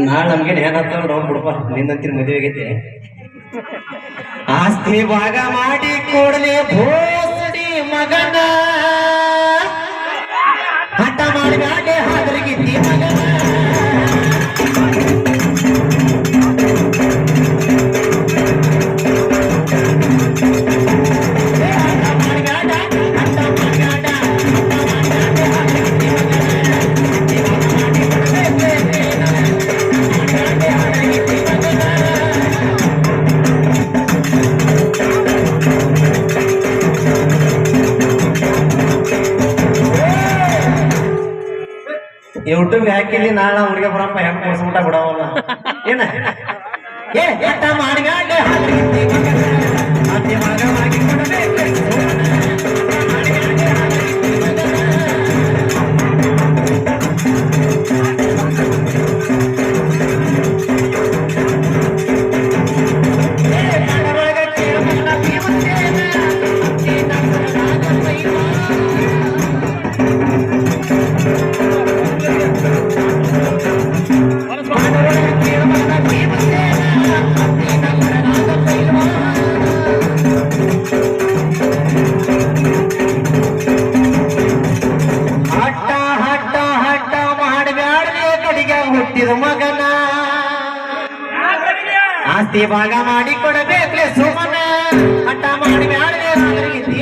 ನಾಳೆ ನಮ್ಗೇನ್ ಏನಂತ ನೋಡ್ಬಿಡಪ್ಪ ನಿನ್ನಂತಿನ ಮದುವೆ ಆಗೈತೆ ಆಸ್ತಿ ಭಾಗ ಮಾಡಿ ಯೂಟ್ಯೂಬ್ ಹಾಕಿಲ್ಲಿ ನಾಳೆ ಹುಡುಗ ಬರಪ್ಪ ಹೆಂಗ್ ಕೊಡ್ಸ್ಬಿಟ್ಟ ಬಿಡವಲ್ಲ. ಏನ? ಏ ಎಟ್ಟ ಮಾಡ್ಬ್ಯಾಡ ಕಡಿಗೆ ಹುಟ್ಟಿದ ಮಗನ. ಆಸ್ತಿ ಭಾಗ ಮಾಡಿ ಕೊಡಬೇಕ್ಲೆ ಸುಮನ. ಹಠ ಮಾಡಬ್ಯಾಡ್ದೆ ಹಾದ್ರಗಿದ್ದಿ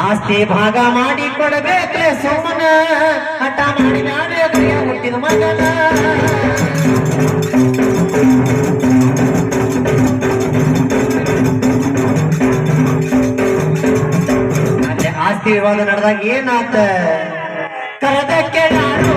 ಆಸ್ತಿ ಭಾಗ ಮಾಡಿ ಕೊಡಬೇಕ್ರೆ ಸೋಮನ ಹಠ ಮಾಡಿ ನಾನೇ ಕೈಯ ಹುಟ್ಟಿದ ಮಗನ. ಆಸ್ತಿ ವಿವಾದ ನಡೆದಾಗ ಏನಾತ? ಕರೆದಕ್ಕೆ ನಾನು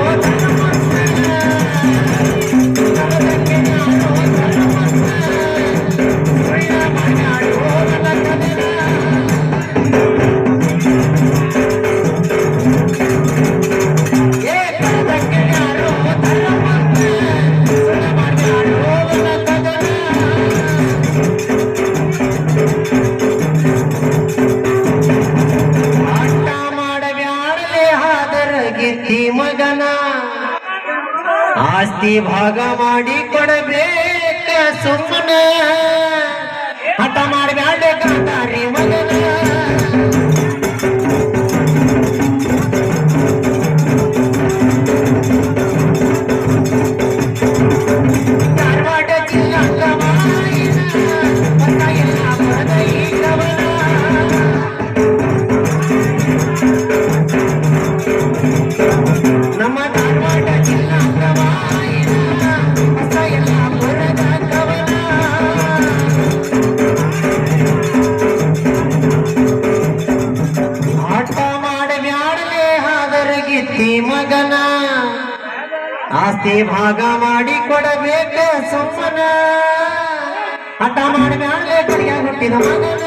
ಹಾದರಗಿತ್ತಿ ಮಗನ. ಆಸ್ತಿ ಭಾಗ ಮಾಡಿ ಕೊಡಬೇಕ ಸುಮ್ಮನ ಆಸ್ತಿ ಭಾಗ ಮಾಡಿ ಕೊಡಬೇಕ ಸುಮ್ಮನ. ಹಠ ಮಾಡಿದ ಹುಟ್ಟಿದ ಮಗನ.